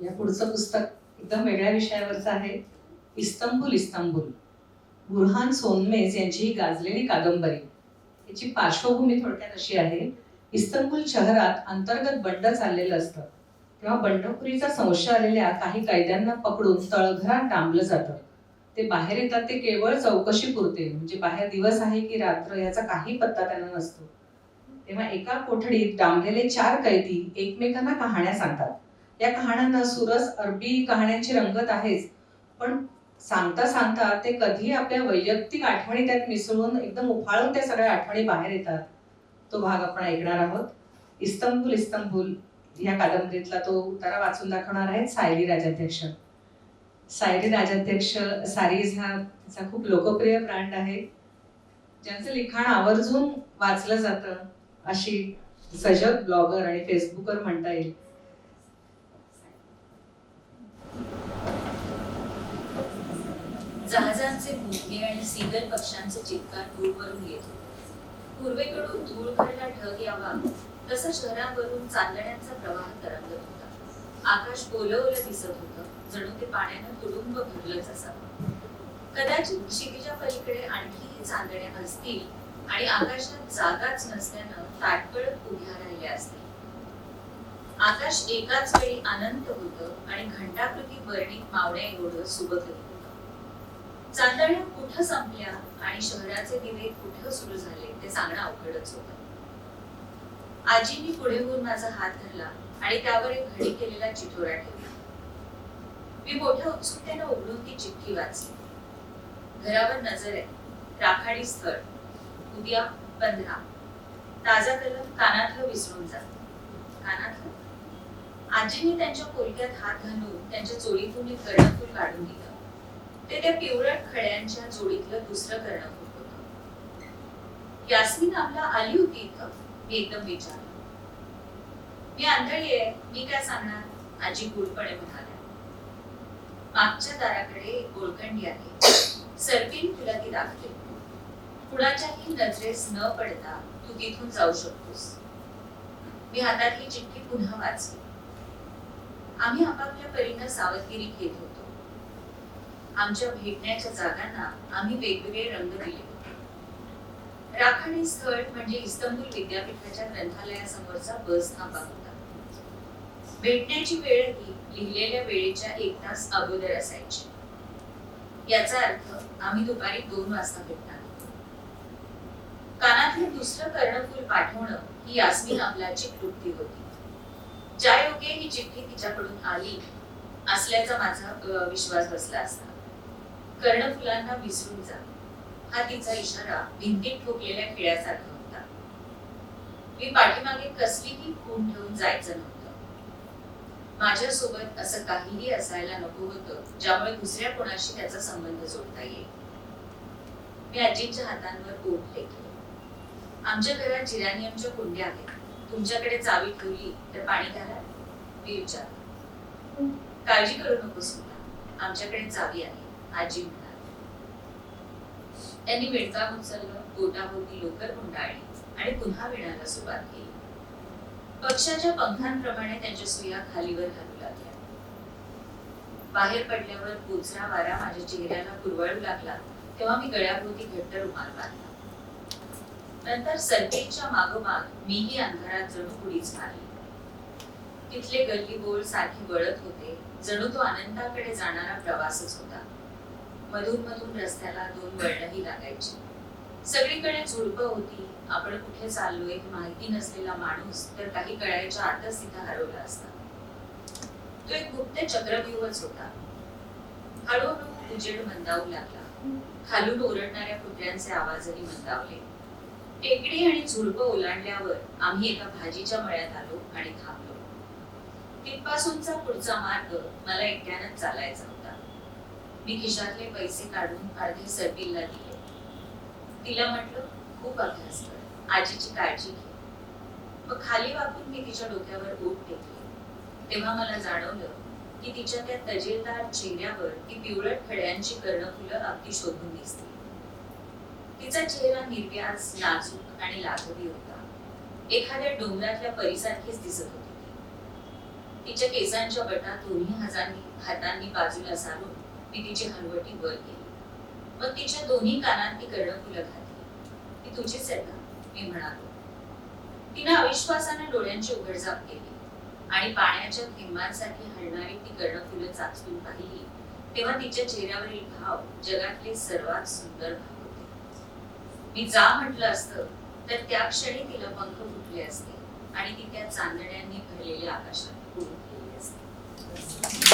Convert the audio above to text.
या पुढचं पुस्तक एकदम वेगळ्या विषयावरचं आहे. Istanbul Istanbul. बुरहान सोनमेज यांची ही गाजलेली कादंबरी. याची पार्श्वभूमी थोडक्यात अशी आहे. इस्तंबुल शहरात अंतर्गत बंड चाललेलं असतं. तेव्हा बंडखोरीचा संशय आलेल्या काही कैद्यांना पकडून तळघरात डांबलं जातं. ते बाहेर येतात ते केवळ चौकशी पुरते. म्हणजे बाहेर दिवस आहे की रात्र याचा काही पत्ता त्यांना नसतो. तेव्हा एका कोठडीत डांबलेले चार कैदी एकमेकांना कहाण्या सांगतात. या कहाण्यांना सुरस अरबी कहाण्यांची रंगत आहेच. पण सांगता सांगता ते कधी आपल्या वैयक्तिक आठवणी त्यात मिसळून एकदम उफाळून त्या सगळ्या आठवणी बाहेर येतात. तो भाग आपण ऐकणार आहोत. Istanbul Istanbul. या कादंबरीतला तो उतारा वाचून दाखवणार आहेत सायली राजाध्यक्ष. सायली राजाध्यक्ष सारीज हा त्याचा खूप लोकप्रिय ब्रँड आहे. ज्यांचं लिखाण आवर्जून वाचलं जातं अशी सजग ब्लॉगर आणि फेसबुकर म्हणता येईल. जहाजांचे भुंगे आणि सीगल पक्ष्यांचे चित्कार दूरवरून येत होते. पूर्वेकडून धूळ भरला ढग यावा तसं शहरावरून चांदण्यांचा प्रवाह तरंगत होता. आकाश ओलवलं दिसत होतं जणू ते पाण्यानं तुडुंब भरलंच असावं. कदाचित क्षितिजा पलीकडे आणखी चांदण्या असतील आणि आकाशात जागाच नसल्यानं ताटकळत उभ्या राहिल्या असतील. आकाश एकाच वेळी अनंत होत आणि घंटाकृती वर्णित मावण्या एवढं सुबक होतं. चांदण्या कुठं संपल्या आणि शहराचे दिवे कुठं सुरू झाले ते सांगणं अवघडच होत. आजींनी पुढे होऊन माझा हात धरला आणि त्यावर एक घडी केलेला चिठोरा ठेवला. मी मोठ्या उत्सुकतेनं उघडून ती चिठ्ठी वाचली. घरावर नजर आहे. राखाडी स्थळ. उद्या पंधरा. ताजा कलम कानातलं विसरून जा. कानातलं? आजींनी त्यांच्या पोलक्यात हात घालून त्यांच्या चोळीतून एक कर्णफूल काढून दिलं. ते त्या पिवळट खड्यांच्या जोडीतलं दुसरं करणार होत. यास्मिन आपला आली होती इथं. मी एकदम विचारलं. मी आंधळी आहे. मी काय सांगणार? आजी गुडपणे म्हणाल्या. मागच्या दाराकडे एक गोलकंडी आहे. सरकीन तुला ती दाखते कुणाच्याही नजरेस न पडता तू तिथून जाऊ शकतोस. मी हातातली चिठ्ठी पुन्हा वाचली. आम्ही आपापल्या परीनं सावधगिरी घेत होतो. आमच्या भेटण्याच्या जागांना आम्ही वेगवेगळे रंग दिले. होते राखाडी स्थळ म्हणजे इस्तंबूल विद्यापीठाच्या ग्रंथालयासमोरचा बस थांबा होता. भेटण्याची वेळ ही लिहिलेल्या वेळेच्या एक तास अगोदर असायची. याचा अर्थ आम्ही दुपारी दोन वाजता भेटणार. कानातले दुसरं कर्णफूल पाठवणं ही यास्मिन अमलाची कृती होती. ज्या योगे ही चिठ्ठी तिच्याकडून आली असल्याचा माझा विश्वास बसला असता. कर्णफुलांना विसरून जा हा तिचा इशारा भिंतीत ठोकलेल्या खिळ्यासारखा होता. मी पाठीमागे कसलीही खून ठेवून जायचं नव्हतं. माझ्यासोबत असं काहीही असायला नको होतं ज्यामुळे दुसऱ्या कोणाशी त्याचा संबंध जोडता येईल. मी आजींच्या हातांवर ओठ फेकले. आमच्या घरात जिरानियमच्या कुंड्या आहेत. तुमच्याकडे चावी ठेवली तर पाणी घाला. मी विचारलं. काळजी करू नकोस मुला. आमच्याकडे चावी आहे. आजी म्हणाली त्यांनी विणकाम उचललं बोटाभोवती लोकर गुंडाळली आणि पुन्हा विणायला सुरुवात केली. पक्षाच्या पंखांप्रमाणे त्यांच्या सुया खालीवर घालू लागल्या. बाहेर पडल्यावर पोचरा वारा माझ्या चेहऱ्याला कुरवाळू लागला तेव्हा मी गळ्याभोवती घट्ट रुमाल बांधला. नंतर सर्किटच्या मागोमाग मीही अंधारात जणू उडीच मारली. तिथले गल्ली बोळ सारखे वळत होते जणू तो आनंदाकडे जाणारा प्रवासच होता. मधून मधून रस्त्याला दोन वळणही लागायची. सगळीकडे झुडपं होती. आपण कुठे चाललोय हे माहिती नसलेला माणूस तर काही कळायच्या आतच तिथे हरवला असता. तो एक गुप्त चक्रव्यूहच होता. हळूहळू उजेड मंदावू लागला. खालून ओरडणाऱ्या कुत्र्यांचे आवाजही मंदावले. टेकडी आणि झुडपं ओलांडल्यावर आम्ही एका भाजीच्या मळ्यात आलो आणि थांबलो. तिथपासूनचा पुढचा मार्ग मला एकट्यानंच चालायचा. होता मी खिशातले पैसे काढून अर्धे सटीलला दिले. तिला म्हटलं खूप अभ्यास कर. आजीची काळजी घे. मग खाली वाकून मी तिच्या डोक्यावर ओठ टेकले. तेव्हा मला जाणवलं की तिच्या त्या तजेलदार चेहऱ्यावर ती पिवळट खड्यांची कर्णफुलं अगदी शोधून दिसली. तिचा चेहरा निर्व्याज नाजूक आणि लाघवी होता. एखाद्या डोंगरातल्या परीसारखीच दिसत होती तिच्या केसांच्या बटा दोन्ही हातांनी हातांनी बाजूला सारून मी तिची हलवटी वर केली मग तिच्या दोन्ही कानात ती कर्णफुलं घातली. ती तुझीच आहे ना मी म्हणालो. तिनं अविश्वासाने डोळ्यांची उघडझाप केली. आणि पाण्याच्या थेंबांसारखी हलणारी ती कर्णफुलं चाचून पाहिली तेव्हा तिच्या चेहऱ्यावरील भाव जगातले सर्वात सुंदर भाव होते. मी जा म्हटलं असतं तर त्या क्षणी तिला पंख फुटले असते आणि ती त्या चांदण्यांनी भरलेल्या आकाशात उडून गेली असते.